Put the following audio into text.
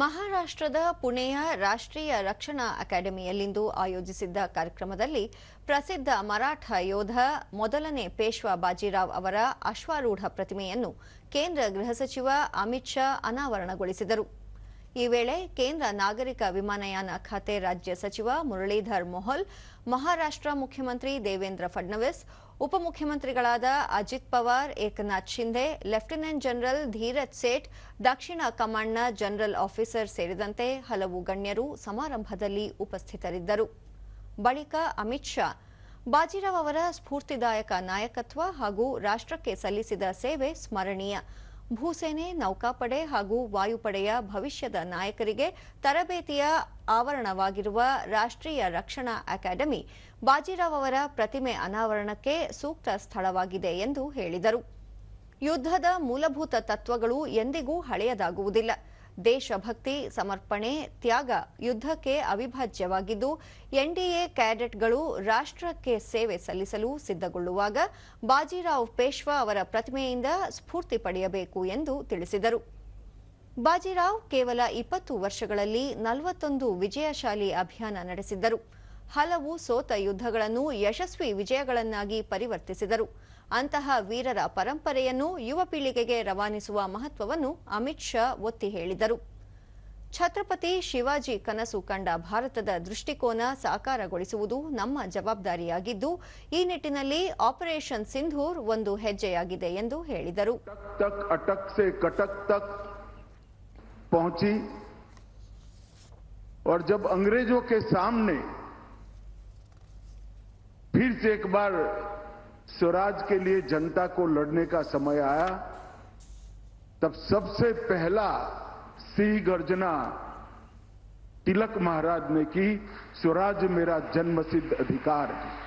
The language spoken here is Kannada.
ಮಹಾರಾಷ್ಟ್ರದ ಪುಣೆಯ ರಾಷ್ಟ್ರೀಯ ರಕ್ಷಣಾ ಅಕಾಡೆಮಿಯಲ್ಲಿಂದು ಆಯೋಜಿಸಿದ್ದ ಕಾರ್ಯಕ್ರಮದಲ್ಲಿ ಪ್ರಸಿದ್ಧ ಮರಾಠ ಯೋಧ ಮೊದಲನೇ ಪೇಶ್ವಾ ಬಾಜಿರಾವ್ ಅವರ ಅಶ್ವಾರೂಢ ಪ್ರತಿಮೆಯನ್ನು ಕೇಂದ್ರ ಗೃಹ ಸಚಿವ ಅಮಿತ್ ಶಾ ಅನಾವರಣಗೊಳಿಸಿದರು. ಈ ವೇಳೆ ಕೇಂದ್ರ ನಾಗರಿಕ ವಿಮಾನಯಾನ ಖಾತೆ ರಾಜ್ಯ ಸಚಿವ ಮುರಳೀಧರ್ ಮೊಹಲ್, ಮಹಾರಾಷ್ಟ್ರ ಮುಖ್ಯಮಂತ್ರಿ ದೇವೇಂದ್ರ ಫಡ್ನವೀಸ್, ಉಪಮುಖ್ಯಮಂತ್ರಿಗಳಾದ ಅಜಿತ್ ಪವಾರ್, ಏಕನಾಥ್ ಶಿಂಧೆ, ಲೆಫ್ಟಿನೆಂಟ್ ಜನರಲ್ ಧೀರಜ್ ಸೇಠ್, ದಕ್ಷಿಣ ಕಮಾಂಡ್ನ ಜನರಲ್ ಆಫೀಸರ್ ಸೇರಿದಂತೆ ಹಲವು ಗಣ್ಯರು ಸಮಾರಂಭದಲ್ಲಿ ಉಪಸ್ಥಿತರಿದ್ದರು. ಬಳಿಕ ಅಮಿತ್ ಶಾ, ಬಾಜಿರಾವ್ ಅವರ ಸ್ಫೂರ್ತಿದಾಯಕ ನಾಯಕತ್ವ ಹಾಗೂ ರಾಷ್ಟ್ರಕ್ಕೆ ಸಲ್ಲಿಸಿದ ಸೇವೆ ಸ್ಮರಣೀಯ. ಭೂಸೇನೆ, ನೌಕಾಪಡೆ ಹಾಗೂ ವಾಯುಪಡೆಯ ಭವಿಷ್ಯದ ನಾಯಕರಿಗೆ ತರಬೇತಿಯ ಆವರಣವಾಗಿರುವ ರಾಷ್ಟ್ರೀಯ ರಕ್ಷಣಾ ಅಕಾಡೆಮಿ ಬಾಜಿರಾವ್ ಅವರ ಪ್ರತಿಮೆ ಅನಾವರಣಕ್ಕೆ ಸೂಕ್ತ ಸ್ಥಳವಾಗಿದೆ ಎಂದು ಹೇಳಿದರು. ಯುದ್ಧದ ಮೂಲಭೂತ ತತ್ವಗಳು ಎಂದಿಗೂ ಹಳೆಯದಾಗುವುದಿಲ್ಲ. ದೇಶಭಕ್ತಿ, ಸಮರ್ಪಣೆ, ತ್ಯಾಗ ಯುದ್ಧಕ್ಕೆ ಅವಿಭಾಜ್ಯವಾಗಿದ್ದು, ಎನ್ಡಿಎ ಕ್ಯಾಡೆಟ್ಗಳು ರಾಷ್ಟ್ರಕ್ಕೆ ಸೇವೆ ಸಲ್ಲಿಸಲು ಸಿದ್ಧಗೊಳ್ಳುವಾಗ ಬಾಜಿರಾವ್ ಪೇಶ್ವಾ ಅವರ ಪ್ರತಿಮೆಯಿಂದ ಸ್ಫೂರ್ತಿ ಪಡೆಯಬೇಕು ಎಂದು ತಿಳಿಸಿದರು. ಬಾಜಿರಾವ್ ಕೇವಲ ಇಪ್ಪತ್ತು ವರ್ಷಗಳಲ್ಲಿ ನಲವತ್ತೊಂದು ವಿಜಯಶಾಲಿ ಅಭಿಯಾನ ನಡೆಸಿದ್ದರು. ಹಲವು ಸೋತ ಯುದ್ಧಗಳನ್ನು ಯಶಸ್ವಿ ವಿಜಯಗಳನ್ನಾಗಿ ಪರಿವರ್ತಿಸಿದರು ಅಂತಹ ವೀರರ ಪರಂಪರೆಯನ್ನು ಯುವ ಪೀಳಿಗೆಗೆ ರವಾನಿಸುವ ಮಹತ್ವವನ್ನು ಅಮಿತ್ ಶಾ ಒತ್ತಿ ಹೇಳಿದರು ಛತ್ರಪತಿ ಶಿವಾಜಿ ಕನಸು ಕಂಡ ಭಾರತದ ದೃಷ್ಟಿಕೋನ ಸಾಕಾರಗೊಳಿಸುವುದು ನಮ್ಮ ಜವಾಬ್ದಾರಿಯಾಗಿದ್ದು ಈ ನಿಟ್ಟಿನಲ್ಲಿ ಆಪರೇಷನ್ ಸಿಂಧೂರ್ ಒಂದು ಹೆಜ್ಜೆಯಾಗಿದೆ ಎಂದು ಹೇಳಿದರು तक अटक से कटक तक पहुंची और जब अंग्रेजों के सामने फिर से एक बार स्वराज के लिए जनता को लड़ने का समय आया। तब सबसे पहला सी गर्जना तिलक महाराज ने की, स्वराज मेरा जन्मसिद्ध अधिकार है।